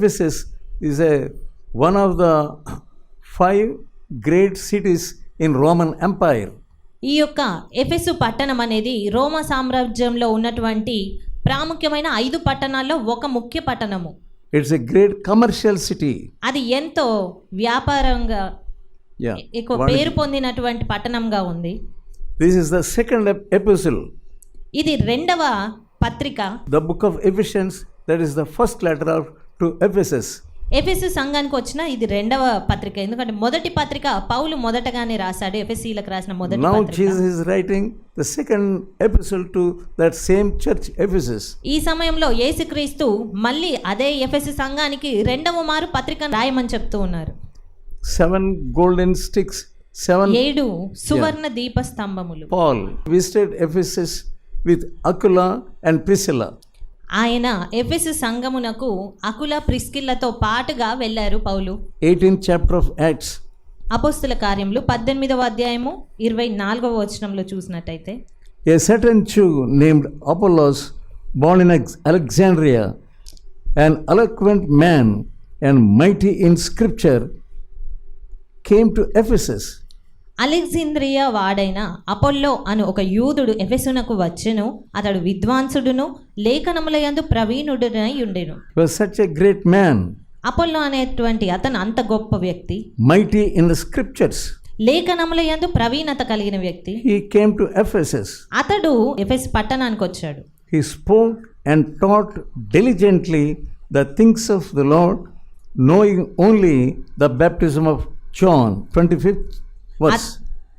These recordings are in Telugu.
Ephesus is a one of the five great cities in Roman empire ఈ యొక్క ఎఫెసు పట్టణం అనేది రోమ సామ్రాజ్యంలో ఉన్నటువంటి ప్రాముఖ్యమైన ఐదు పట్టణాల్లో ఒక ముఖ్య పట్టణము. It's a great commercial city అది ఎంతో వ్యాపారంగా పేరు పొందినటువంటి పట్టణంగా ఉంది. This is the second epistle ఇది రెండవ పత్రిక. The book of Ephesians that is the first letter of to Ephesus ఎఫెస్ సంఘానికి వచ్చిన ఇది రెండవ పత్రిక. ఎందుకంటే మొదటి పత్రిక పౌలు మొదటగానే రాశాడు ఎఫెసీలకు రాసిన మొదటి writing second episode to that same church Ephesus ఈ సమయంలో యేసుక్రీస్తు మళ్ళీ అదే ఎఫెస్ సంఘానికి రెండవ మారు పత్రిక రాయమని చెప్తూ ఉన్నారు. సెవెన్ గోల్డెన్ స్టిక్స్ సెవెన్ ఏడు సువర్ణ దీప స్తంభములు. Paul visited Ephesus with Aquila and Priscilla ఆయన ఎఫెసు సంఘమునకు అకుల ప్రిస్కిల్లతో పాటుగా వెళ్ళారు పౌలు. ఎయిటీన్ చాప్టర్ ఆఫ్ యాక్ట్స్ అపోస్తుల కార్యంలో పద్దెనిమిదవ అధ్యాయము ఇరవై నాలుగవ వచనంలో చూసినట్టయితే a certain Jew named Apollos born in Alexandria and eloquent man and mighty in scripture came to Ephesus అలెగ్జింద్రియా వాడైన అపోల్లో అను ఒక యూదుడు ఎఫెసునకు వచ్చును. అతడు విద్వాంసుడును లేఖనములయందు ప్రవీణుడునై ఉండెను. Such a great man Apollo అనేటువంటి అతను అంత గొప్ప వ్యక్తి. మైటీ ఇన్ ద స్క్రిప్చర్స్ లేఖనముల యందు ప్రవీణత కలిగిన వ్యక్తి. హి కేమ్ టు ఎఫెసస్ అతడు ఎఫెస్ పట్టణానికి వచ్చాడు. He spoke and taught diligently the things of the Lord knowing only the baptism of John twenty fifth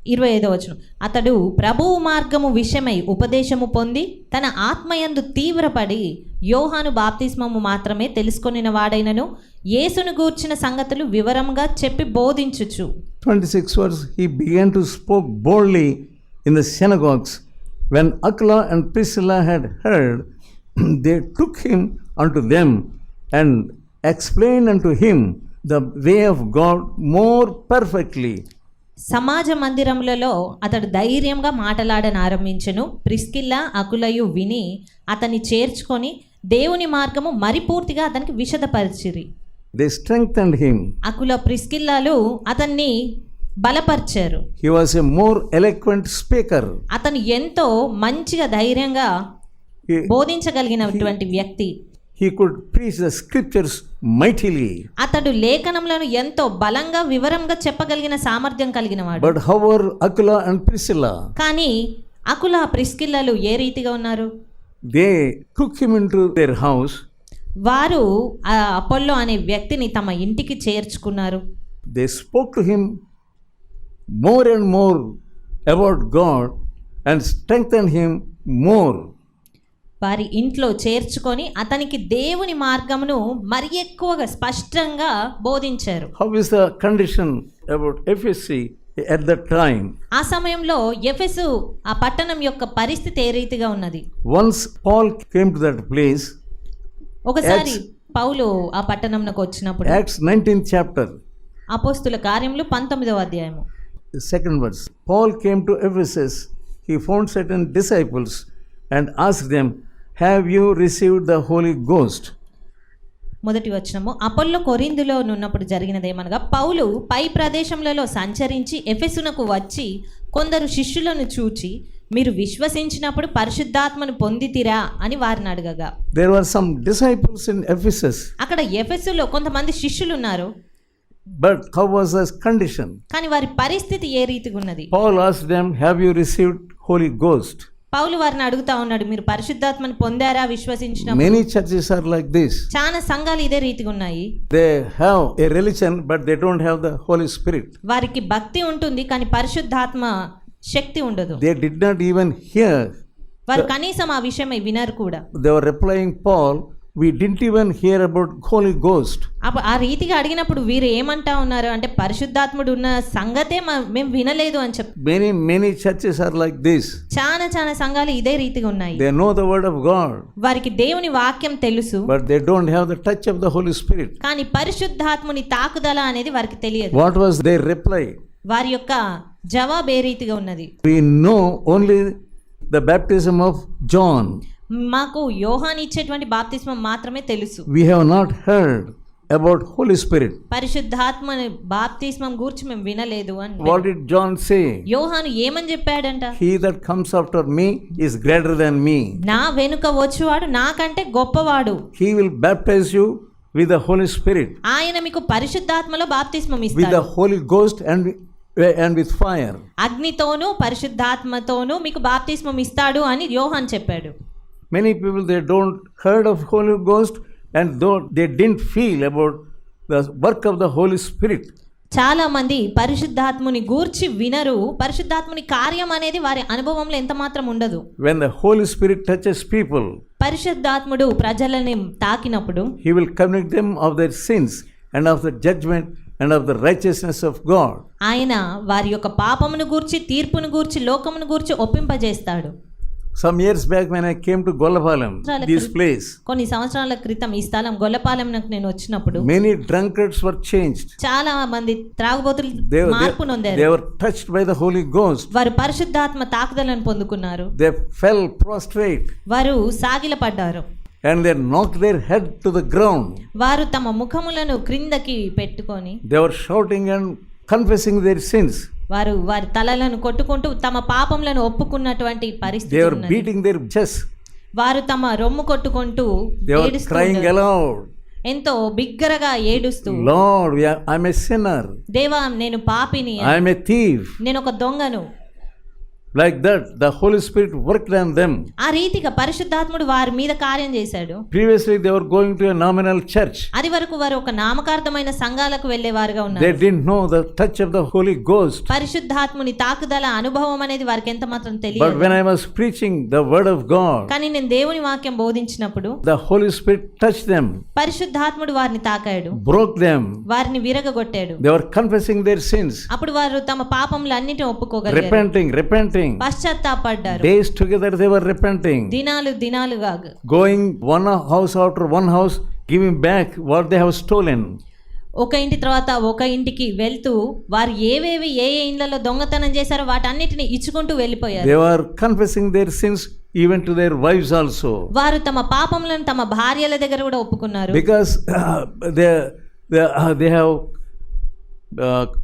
ఇరవై ఐదో వచ్చిన అతడు ప్రభువు మార్గము విషయమై ఉపదేశము పొంది తన ఆత్మయందు తీవ్రపడి యోహాను బాప్తిస్మము మాత్రమే తెలుసుకొనిన వాడైనను యేసును గూర్చిన సంగతులు వివరంగా చెప్పి బోధించుచు. Twenty six verse he began to spoke boldly in the synagogues when Aquila and Priscilla had heard they took and explain unto him the way of God more perfectly సమాజ మందిరములలో అతడు ధైర్యంగా మాటలాడని ఆరంభించెను ప్రిస్కిల్లా అకులయు విని అతన్ని చేర్చుకొని దేవుని మార్గము మరిపూర్తిగా అతనికి విషదపరిచిరి They strengthened him. అకుల ప్రిస్కిల్లాలు అతన్ని బలపరిచారు He was a more eloquent speaker. అతను ఎంతో మంచిగా ధైర్యంగా బోధించగలిగినటువంటి వ్యక్తి he could preach the scriptures mightily. అతడు లేఖనములను ఎంతో బలంగా వివరంగా చెప్పగలిగిన సామర్థ్యం కలిగిన వాడు But how were Aquila and Priscilla? కానీ అకుల ప్రిస్కిల్లలు ఏ రీతిగా ఉన్నారు They took him into their house. వారు ఆ అపోల్లో అనే వ్యక్తిని తమ ఇంటికి చేర్చుకున్నారు They spoke to him more and more about God and strengthened him more. వారి ఇంట్లో చేర్చుకొని అతనికి దేవుని మార్గమును మరి ఎక్కువగా స్పష్టంగా బోధించారు. Condition about Ephesus at the time ఆ సమయంలో ఎఫెసు ఆ పట్టణం యొక్క పరిస్థితి ఏ రీతిగా ఉన్నది? Once Paul came to that place ఒకసారి పౌలు ఆ పట్టణంలోకి వచ్చినప్పుడు యాక్ట్స్ నైన్టీన్ చాప్టర్ అపోస్తుల కార్యములు పంతొమ్మిదవ అధ్యాయము. Second verse Paul came to Ephesus he found certain disciples and ask them Have you received the Holy Ghost? మొదటి వచనము అపోల్లో కొరిందులో ఉన్నప్పుడు జరిగినదేమనగా పౌలు పై ప్రదేశములలో సంచరించి ఎఫెసునకు వచ్చి కొందరు శిష్యులను చూచి మీరు విశ్వసించినప్పుడు పరిశుద్ధాత్మను పొందితిరా అని వారిని అడగగా There were some disciples in Ephesus, అక్కడ ఎఫెసులో కొంతమంది శిష్యులు ఉన్నారు but how was his condition? కానీ వారి పరిస్థితి ఏ రీతిగా ఉన్నది Paul asked them, Have you received Holy Ghost? పౌలు వారిని అడుగుతా ఉన్నాడు మీరు పరిశుద్ధాత్మను పొందారా? విశ్వసించిన many churches are like this చాలా సంఘాలు ఇదే రీతిగా ఉన్నాయి. They have a religion but they don't have the holy spirit వారికి భక్తి ఉంటుంది కానీ పరిశుద్ధాత్మ శక్తి ఉండదు. They did not even hear వారు కనీసం ఆ విషయమై వినరు కూడా. They are replying Paul we didn't even hear about Holy Ghost. అప్పుడు ఆ రీతిగా అడిగినప్పుడు వీరు ఏమంటా ఉన్నారు అంటే పరిశుద్ధాత్ముడు ఉన్న సంగతే మేము వినలేదు అని చెప్ Many, many churches are like this. చాలా చాలా సంఘాలు ఇదే రీతిగా ఉన్నాయి They know the word of God, వారికి దేవుని వాక్యం తెలుసు but they don't have the touch of the Holy Spirit. కానీ పరిశుద్ధాత్ముని తాకుదల అనేది వారికి తెలియదు What was their reply? వారి యొక్క జవాబు ఏ రీతిగా ఉన్నది We know only the baptism of John. మాకు యోహాన్ ఇచ్చేటువంటి బాప్తిస్మం మాత్రమే తెలుసు. We have not heard about holy spirit పరిశుద్ధాత్మ బాప్తిస్మం గురించి మేము వినలేదు అని. వాట్ డిడ్ జాన్ సే యోహాను ఏమని చెప్పాడంట? He that comes after me is greater than me నా వెనుక వచ్చేవాడు నాకంటే గొప్పవాడు. He will baptize you with the holy spirit ఆయన మీకు పరిశుద్ధాత్మలో బాప్తిస్మం ఇస్తాడు with the holy ghost and and with fire అగ్నితోను పరిశుద్ధాత్మతోను మీకు బాప్తిస్మం ఇస్తాడు అని యోహాన్ చెప్పాడు. Many people they don't heard of Holy Ghost and though they didn't feel about the work of the Holy Spirit. చాలా మంది పరిశుద్ధాత్ముని గూర్చి వినరు పరిశుద్ధాత్ముని కార్యం అనేది వారి అనుభవంలో ఎంత మాత్రం ఉండదు When the Holy Spirit touches people, పరిశుద్ధాత్ముడు ప్రజలని తాకినప్పుడు He will convict them of their sins and of the judgment and of the righteousness of God. ఆయన వారి యొక్క పాపమును గూర్చి తీర్పును గూర్చి లోకమును గూర్చి ఒప్పింపజేస్తాడు some years back when I came to Gollapalem this place కొన్ని సంవత్సరాల క్రితం ఈ స్థలం గొల్లపాలెం నాకు నేను వచ్చినప్పుడు మెనీ డ్రంకర్స్ వర్ చేంజ్ చాలా మంది త్రాగుబోతులు మార్పు నొందారు. They were touched by the holy ghost వారు పరిశుద్ధాత్మ తాకుదలను పొందుకున్నారు. దే ఫెల్ ప్రోస్ట్రేట్ వారు సాగిలపడ్డారు. And they knock their head to the ground వారు తమ ముఖములను క్రిందకి పెట్టుకొని they were shouting and confessing their sins వారు వారి తలలను కొట్టుకుంటూ తమ పాపములను ఒప్పుకున్నటువంటి పరిస్థితి beating their chests. వారు తమ రొమ్ము కొట్టుకుంటూ ఉన్నారు. aloud, ఎంతో బిగ్గరగా ఏడుస్తూ we are, I'm a sinner. దేవా నేను పాపిని I'm a thief. నేను ఒక దొంగను Like that, the Holy Spirit worked on them. ఆ రీతిగా పరిశుద్ధాత్ముడు వారి మీద కార్యం చేశాడు Previously, they were going to a nominal church. అది వరకు వారు ఒక నామకార్థమైన సంఘాలకు వెళ్ళేవారుగా ఉన్నారు They didn't know the touch of the Holy Ghost. పరిశుద్ధాత్ముని తాకుదల అనుభవం అనేది వారికి ఎంత మాత్రం But తెలియదు when I was preaching the Word of God, కానీ నేను దేవుని వాక్యం బోధించినప్పుడు the Holy Spirit touched them, పరిశుద్ధాత్ముడు వారిని తాకాడు broke them. వారిని విరగగొట్టాడు They were confessing their sins, అప్పుడు వారు తమ పాపములు అన్నిటిని ఒప్పుకోగలిగారు repenting, repenting. పశ్చాత్తాపడ్డారు Days together, they were repenting. దినాలు దినాలుగా Going one house after one house, giving back what they have stolen. ఒక ఇంటి తర్వాత ఒక ఇంటికి వెళ్తూ వారు ఏవేవి ఏ ఏ ఇండ్లలో దొంగతనం చేశారో వాటన్నిటిని ఇచ్చుకుంటూ వెళ్ళిపోయారు They were confessing their sins even to their wives also. వారు తమ పాపములను తమ భార్యల దగ్గర కూడా ఒప్పుకున్నారు Because uh, they, they,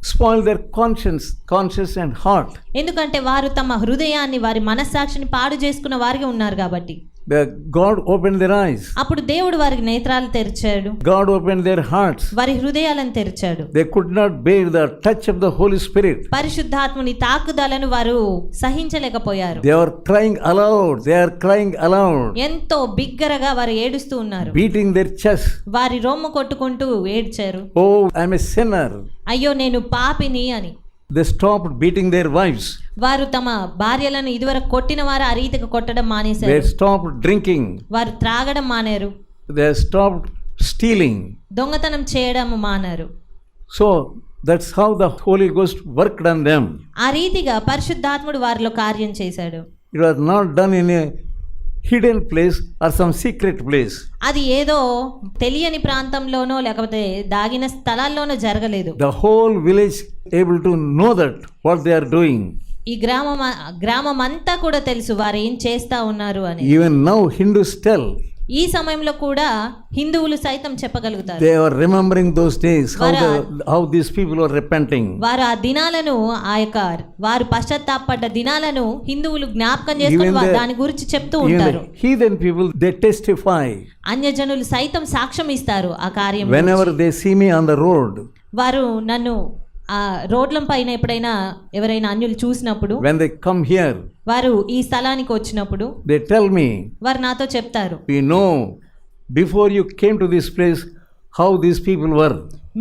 spoil their conscience conscious and heart ఎందుకంటే వారు తమ హృదయాన్ని వారి మనస్సాక్షిని పాడు చేసుకున్న వారిగా ఉన్నారు కాబట్టి. God opened their eyes. అప్పుడు దేవుడు వారికి నేత్రాలు తెరిచాడు God opened their hearts. వారి హృదయాలను తెరిచాడు They could not bear the touch of the Holy Spirit. పరిశుద్ధాత్ముని తాకుదలను వారు సహించలేకపోయారు They were crying aloud. They are crying aloud, ఎంతో బిగ్గరగా వారు ఏడుస్తూ ఉన్నారు beating their chest. వారి రొమ్ము కొట్టుకుంటూ ఏడ్చారు Oh, I'm a sinner. అయ్యో నేను పాపిని అని They stopped beating their wives. వారు తమ భార్యలను ఇదివరకు కొట్టిన వారు ఆ రీతిగా కొట్టడం They మానేశారు stopped drinking. వారు త్రాగడం మానేరు They stopped stealing. దొంగతనం చేయడం మానారు So that's how the Holy Ghost worked on them. ఆ రీతిగా పరిశుద్ధాత్ముడు వారిలో కార్యం చేశాడు It was not done in hidden place or some secret place అది ఏదో తెలియని ప్రాంతంలోనో లేకపోతే దాగిన స్థలాల్లోనో జరగలేదు. The whole village able to know that what they are doing ఈ గ్రామం గ్రామం అంతా కూడా తెలుసు వారు ఏం చేస్తా ఉన్నారు అని ఈవెన్ నౌ హిందూస్ టెల్ ఈ సమయంలో కూడా హిందువులు సైతం చెప్పగలుగుతారు. Remembering those how this people are repenting వారు ఆ దినాలను ఆయక వారు పశ్చాత్తాపడ్డ దినాలను హిందువులు జ్ఞాపకం చేసుకుని దాని గురించి చెప్తూ ఉంటారు. హీదెన్ పీపుల్ దే టెస్టిఫై అన్యజనులు సైతం సాక్ష్యం ఇస్తారు ఆ కార్యం whenever they see me on the road వారు నన్ను ఆ రోడ్ల పైన ఎప్పుడైనా ఎవరైనా అన్యులు చూసినప్పుడు వెన్ దే కమ్ హియర్ వారు ఈ స్థలానికి వచ్చినప్పుడు దే టెల్ మీ వారు నాతో చెప్తారు. We know before you came to this place how this people were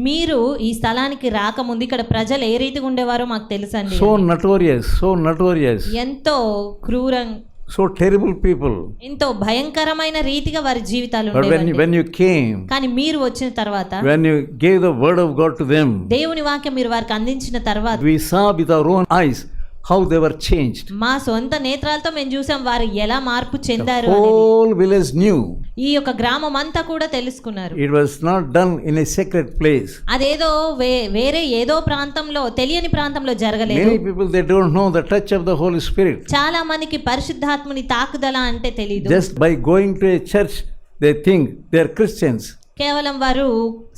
మీరు ఈ స్థలానికి రాకముందు ఇక్కడ ప్రజలు ఏ రీతిగా ఉండేవారో మాకు తెలుసండి. సో నటోరియస్ సో నటోరియస్ ఎంతో క్రూరం so terrible people. ఎంతో భయంకరమైన రీతిగా వారి జీవితాలు ఉండేవండి when you came, కానీ మీరు వచ్చిన తర్వాత when you gave the word of God to them, దేవుని వాక్యం మీరు వారికి అందించిన తర్వాత we saw with our own eyes how they were changed. మా సొంత నేత్రాలతో మేము చూసాం వారు ఎలా మార్పు చెందారు. Whole village knew ఈ యొక్క గ్రామం అంతా కూడా తెలుసుకున్నారు it was not done in a secret place. అదేదో వేరే ఏదో ప్రాంతంలో తెలియని ప్రాంతంలో జరగలేదు Many people they don't know the touch of the Holy Spirit. చాలా మందికి పరిశుద్ధాత్ముని తాకుదల అంటే తెలియదు Just by going to a church, they think they are Christians. కేవలం వారు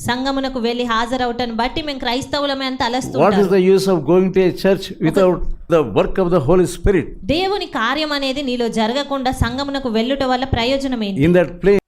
సంగమునకు వెళ్ళి హాజరవటం బట్టి మేము క్రైస్తవులమే అని What is తలస్తుంటారు the use of going to a church without the work of the Holy Spirit? దేవుని కార్యం అనేది నీలో జరగకుండా సంగమునకు వెళ్ళుట వల్ల ప్రయోజనం ఏంటి In that place,